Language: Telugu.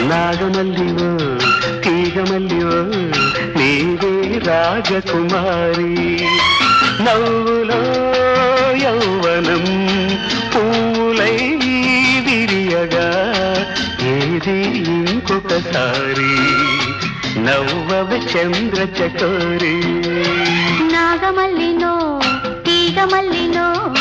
నాగమల్లివో తీగమల్లివో నీవే రాజకుమారి. నవ్వులో యౌవనం పూలై విరియగా ఏది ఇంకొకసారి? నవ్వవ చంద్ర చకోరి. నాగమల్లినో తీగమల్లినో